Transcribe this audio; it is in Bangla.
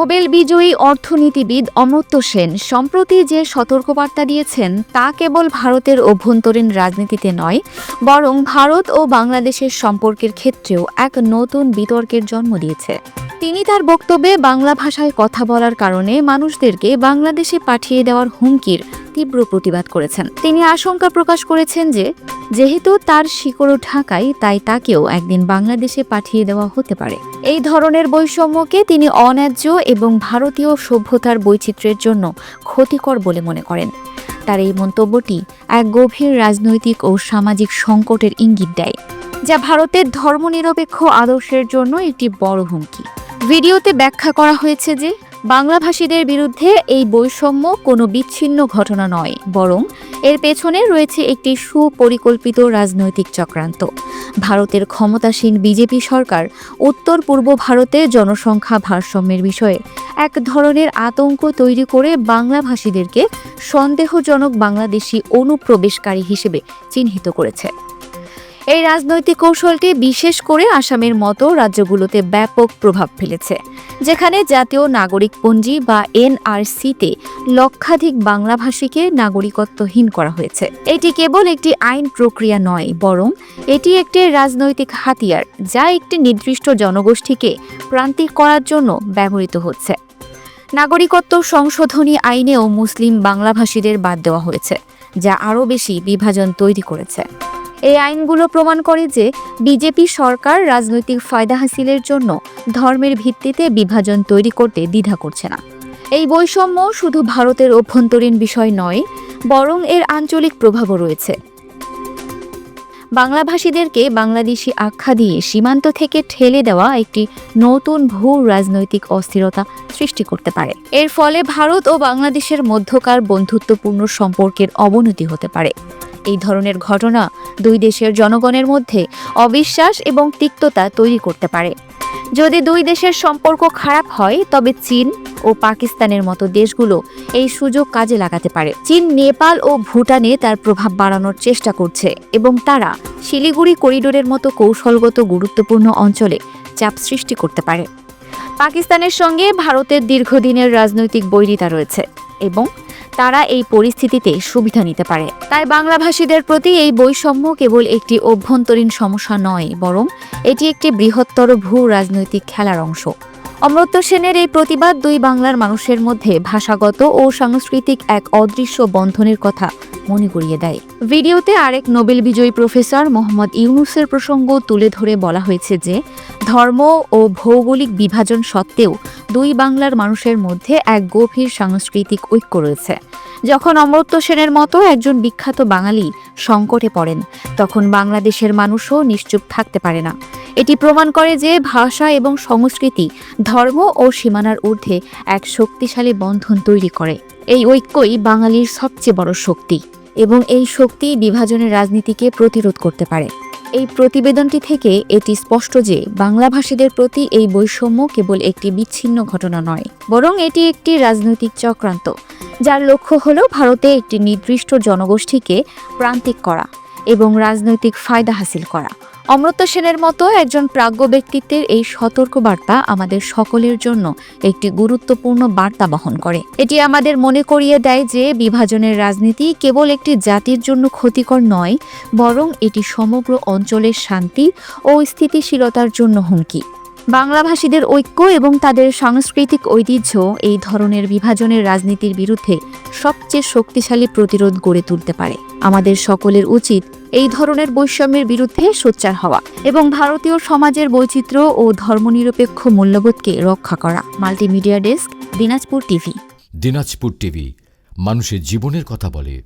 নোবেল বিজয়ী অর্থনীতিবিদ অমর্ত্য সেন সম্প্রতি যে সতর্কবার্তা দিয়েছেন তা কেবল ভারতের অভ্যন্তরীণ রাজনীতিতে নয়, বরং ভারত ও বাংলাদেশের সম্পর্কের ক্ষেত্রেও এক নতুন বিতর্কের জন্ম দিয়েছে। তিনি তার বক্তব্যে বাংলা ভাষায় কথা বলার কারণে মানুষদেরকে বাংলাদেশে পাঠিয়ে দেওয়ার হুমকির তীব্র প্রতিবাদ করেছেন। তিনি আশঙ্কা প্রকাশ করেছেন যে, যেহেতু তার শিকড় ঢাকায়, তাই তাকেও একদিন বাংলাদেশে পাঠিয়ে দেওয়া হতে পারে। এই ধরনের বৈষম্যকে তিনি অন্যায্য এবং ভারতীয় সভ্যতার বৈচিত্র্যের জন্য ক্ষতিকর বলে মনে করেন। তার এই মন্তব্যটি এক গভীর রাজনৈতিক ও সামাজিক সংকটের ইঙ্গিত দেয়, যা ভারতের ধর্মনিরপেক্ষ আদর্শের জন্য একটি বড় হুমকি। ভিডিওতে ব্যাখ্যা করা হয়েছে যে বাংলাভাষীদের বিরুদ্ধে এই বৈষম্য কোনো বিচ্ছিন্ন ঘটনা নয়, বরং এর পেছনে রয়েছে একটি সুপরিকল্পিত রাজনৈতিক চক্রান্ত। ভারতের ক্ষমতাসীন বিজেপি সরকার উত্তর পূর্ব ভারতে জনসংখ্যা ভারসাম্যের বিষয়ে এক ধরনের আতঙ্ক তৈরি করে বাংলাভাষীদেরকে সন্দেহজনক বাংলাদেশি অনুপ্রবেশকারী হিসেবে চিহ্নিত করেছে। এই রাজনৈতিক কৌশলটি বিশেষ করে আসামের মতো রাজ্যগুলোতে ব্যাপক প্রভাব ফেলেছে। যেখানে জাতীয় নাগরিকপঞ্জি বা এনআরসিতে লক্ষাধিক বাংলাভাষীকে নাগরিকত্বহীন করা হয়েছে। এটি কেবল একটি আইন প্রক্রিয়া নয়, বরং এটি একটি রাজনৈতিক হাতিয়ার যা একটি নির্দিষ্ট জনগোষ্ঠীকে প্রান্তিক করার জন্য ব্যবহৃত হচ্ছে। নাগরিকত্ব সংশোধনী আইনেও মুসলিম বাংলাভাষীদের বাদ দেওয়া হয়েছে, যা আরও বেশি বিভাজন তৈরি করেছে। এই আইনগুলো প্রমাণ করে যে বিজেপি সরকার রাজনৈতিক ফায়দা হাসিলের জন্য ধর্মের ভিত্তিতে বিভাজন তৈরি করতে দ্বিধা করছে না। এই বৈষম্য শুধু ভারতের অভ্যন্তরীণ বিষয় নয়, বরং এর আঞ্চলিক প্রভাবও রয়েছে। বাংলাভাষীদেরকে বাংলাদেশি আখ্যা দিয়ে সীমান্ত থেকে ঠেলে দেওয়া একটি নতুন ভূ রাজনৈতিক অস্থিরতা সৃষ্টি করতে পারে। এর ফলে ভারত ও বাংলাদেশের মধ্যকার বন্ধুত্বপূর্ণ সম্পর্কের অবনতি হতে পারে। এই ধরনের ঘটনা দুই দেশের জনগণের মধ্যে অবিশ্বাস এবং তিক্ততা তৈরি করতে পারে। যদি দুই দেশের সম্পর্ক খারাপ হয়, তবে চীন ও পাকিস্তানের মতো দেশগুলো এই সুযোগ কাজে লাগাতে পারে। চীন, নেপাল ও ভুটানে তার প্রভাব বাড়ানোর চেষ্টা করছে এবং তারা শিলিগুড়ি করিডোরের মতো কৌশলগত গুরুত্বপূর্ণ অঞ্চলে চাপ সৃষ্টি করতে পারে। পাকিস্তানের সঙ্গে ভারতের দীর্ঘদিনের রাজনৈতিক বৈরিতা রয়েছে এবং তারা এই পরিস্থিতিতে সুবিধা নিতে পারে। তাই বাংলাভাষীদের প্রতি এই বৈষম্য কেবল একটি অভ্যন্তরীণ সমস্যা নয়, বরং এটি একটি বৃহত্তর ভূ রাজনৈতিক খেলার অংশ। অমর্ত্য সেনের এই প্রতিবাদ দুই বাংলার মানুষের মধ্যে ভাষাগত ও সাংস্কৃতিক এক অদৃশ্য বন্ধনের কথা মনে করিয়ে দেয়। ভিডিওতে আরেক নোবেল বিজয়ী প্রফেসর মোহাম্মদ ইউনুসের প্রসঙ্গ তুলে ধরে বলা হয়েছে যে, ধর্ম ও ভৌগোলিক বিভাজন সত্ত্বেও দুই বাংলার মানুষের মধ্যে এক গভীর সাংস্কৃতিক ঐক্য রয়েছে। যখন অমর্ত্য সেনের মতো একজন বিখ্যাত বাঙালি সংকটে পড়েন, তখন বাংলাদেশের মানুষও নিশ্চুপ থাকতে পারে না। এটি প্রমাণ করে যে ভাষা এবং সংস্কৃতি, ধর্ম ও সীমানার ঊর্ধ্বে এক শক্তিশালী বন্ধন তৈরি করে। এই ঐক্যই বাঙালির সবচেয়ে বড় শক্তি এবং এই শক্তি বিভাজনের রাজনীতিকে প্রতিরোধ করতে পারে। এই প্রতিবেদনটি থেকে এটি স্পষ্ট যে বাংলাভাষীদের প্রতি এই বৈষম্য কেবল একটি বিচ্ছিন্ন ঘটনা নয়, বরং এটি একটি রাজনৈতিক চক্রান্ত, যার লক্ষ্য হল ভারতে একটি নির্দিষ্ট জনগোষ্ঠীকে প্রান্তিক করা। এবং রাজনৈতিক ফায়দা হাসিল করা। অমর্ত্য সেনের মতো একজন প্রাজ্ঞ ব্যক্তিত্বের এই সতর্ক বার্তা আমাদের সকলের জন্য একটি গুরুত্বপূর্ণ বার্তা বহন করে। এটি আমাদের মনে করিয়ে দেয় যে বিভাজনের রাজনীতি কেবল একটি জাতির জন্য ক্ষতিকর নয়, বরং এটি সমগ্র অঞ্চলের শান্তি ও স্থিতিশীলতার জন্য হুমকি। বাংলাভাষীদের ঐক্য এবং তাদের সাংস্কৃতিক ঐতিহ্য এই ধরনের বিভাজনের রাজনীতির বিরুদ্ধে সবচেয়ে শক্তিশালী প্রতিরোধ গড়ে তুলতে পারে। আমাদের সকলের উচিত এই ধরনের বৈষম্যের বিরুদ্ধে সোচ্চার হওয়া এবং ভারতীয় সমাজের বৈচিত্র্য ও ধর্মনিরপেক্ষ মূল্যবোধকে রক্ষা করা। Multimedia desk, Dinajpur TV. Dinajpur TV, মানুষের জীবনের কথা বলে।